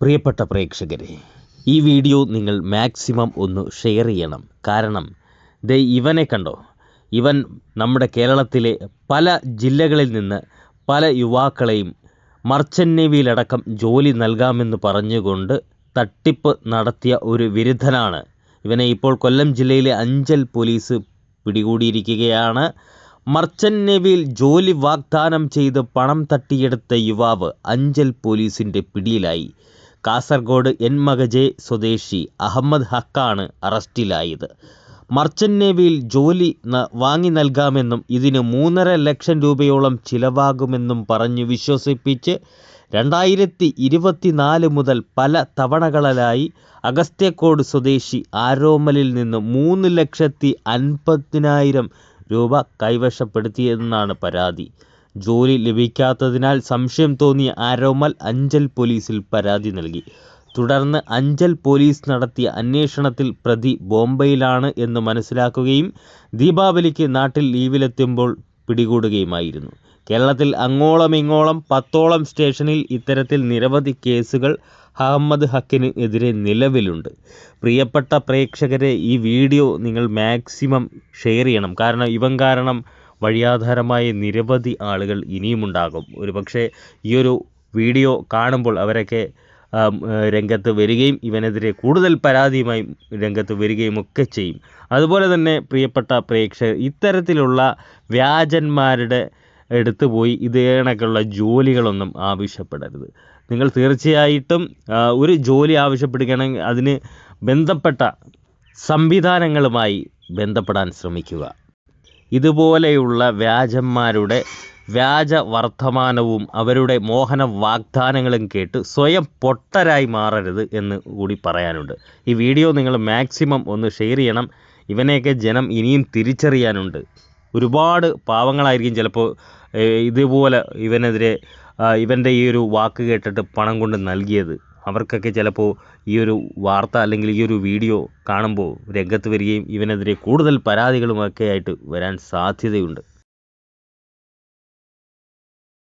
പ്രിയപ്പെട്ട പ്രേക്ഷകരെ ഈ വീഡിയോ നിങ്ങൾ മാക്സിമം ഒന്ന് ഷെയർ ചെയ്യണം. കാരണം ദേ ഇവനെ കണ്ടോ? ഇവൻ നമ്മുടെ കേരളത്തിലെ പല ജില്ലകളിൽ നിന്ന് പല യുവാക്കളെയും മർച്ചന്നേവിയിലടക്കം ജോലി നൽകാമെന്ന് പറഞ്ഞുകൊണ്ട് തട്ടിപ്പ് നടത്തിയ ഒരു വിരുദ്ധനാണ്. ഇവനെ ഇപ്പോൾ കൊല്ലം ജില്ലയിലെ അഞ്ചൽ പോലീസ് പിടികൂടിയിരിക്കുകയാണ്. മർച്ചന്റ് നേവിയിൽ ജോലി വാഗ്ദാനം ചെയ്ത് പണം തട്ടിയെടുത്ത യുവാവ് അഞ്ചൽ പോലീസിന്റെ പിടിയിലായി. കാസർഗോഡ് എൻ മകജെ സ്വദേശി അഹമ്മദ് ഹക്കാണ് അറസ്റ്റിലായത്. മർച്ചന്റ് നേവിയിൽ ജോലി വാങ്ങി നൽകാമെന്നും ഇതിന് മൂന്നര ലക്ഷം രൂപയോളം ചിലവാകുമെന്നും പറഞ്ഞു വിശ്വസിപ്പിച്ച് രണ്ടായിരത്തി ഇരുപത്തിനാല് മുതൽ പല തവണകളിലായി അഗസ്ത്യക്കോട് സ്വദേശി ആരോമലിൽ നിന്ന് മൂന്ന് ലക്ഷത്തി അൻപതിനായിരം രൂപ കൈവശപ്പെടുത്തിയെന്നാണ് പരാതി. ജോലി ലഭിക്കാത്തതിനാൽ സംശയം തോന്നിയ ആരോമൽ അഞ്ചൽ പോലീസിൽ പരാതി നൽകി. തുടർന്ന് അഞ്ചൽ പോലീസ് നടത്തിയ അന്വേഷണത്തിൽ പ്രതി ബോംബെയിലാണ് എന്ന് മനസ്സിലാക്കുകയും ദീപാവലിക്ക് നാട്ടിൽ ലീവിലെത്തുമ്പോൾ പിടികൂടുകയുമായിരുന്നു. കേരളത്തിൽ അങ്ങോളം ഇങ്ങോളം പത്തോളം സ്റ്റേഷനിൽ ഇത്തരത്തിൽ നിരവധി കേസുകൾ അഹമ്മദ് ഹക്കിന് എതിരെ നിലവിലുണ്ട്. പ്രിയപ്പെട്ട പ്രേക്ഷകരെ ഈ വീഡിയോ നിങ്ങൾ മാക്സിമം ഷെയർ ചെയ്യണം. കാരണം ഇവൻ കാരണം വഴിയാധാരമായ നിരവധി ആളുകൾ ഇനിയുമുണ്ടാകും. ഒരു പക്ഷേ ഈ ഒരു വീഡിയോ കാണുമ്പോൾ അവരൊക്കെ രംഗത്ത് വരികയും ഇവനെതിരെ കൂടുതൽ പരാതിയുമായി രംഗത്ത് വരികയും ഒക്കെ ചെയ്യും. അതുപോലെ തന്നെ പ്രിയപ്പെട്ട പ്രേക്ഷകർ ഇത്തരത്തിലുള്ള വ്യാജന്മാരുടെ എടുത്തുപോയി പോയി കണക്കുള്ള ജോലികളൊന്നും ആവശ്യപ്പെടരുത്. നിങ്ങൾ തീർച്ചയായിട്ടും ഒരു ജോലി ആവശ്യപ്പെടുകയാണെങ്കിൽ അതിന് ബന്ധപ്പെട്ട സംവിധാനങ്ങളുമായി ബന്ധപ്പെടാൻ ശ്രമിക്കുക. ഇതുപോലെയുള്ള വ്യാജന്മാരുടെ വ്യാജ വർത്തമാനവും അവരുടെ മോഹന വാഗ്ദാനങ്ങളും കേട്ട് സ്വയം പൊട്ടരായി മാറരുത് എന്ന് കൂടി പറയാനുണ്ട്. ഈ വീഡിയോ നിങ്ങൾ മാക്സിമം ഒന്ന് ഷെയർ ചെയ്യണം. ഇവനെയൊക്കെ ജനം ഇനിയും തിരിച്ചറിയാനുണ്ട്. ഒരുപാട് പാവങ്ങളായിരിക്കും ചിലപ്പോൾ ഇതുപോലെ ഇവനെതിരെ ഇവന്റെ ഈ ഒരു വാക്ക് കേട്ടിട്ട് പണം കൊണ്ട് നൽകിയത്. അവർക്കൊക്കെ ചിലപ്പോൾ ഈ ഒരു വാർത്ത അല്ലെങ്കിൽ ഈ ഒരു വീഡിയോ കാണുമ്പോൾ രംഗത്ത് വരികയും ഇവനെതിരെ കൂടുതൽ പരാതികളുമൊക്കെ ആയിട്ട് വരാൻ സാധ്യതയുണ്ട്.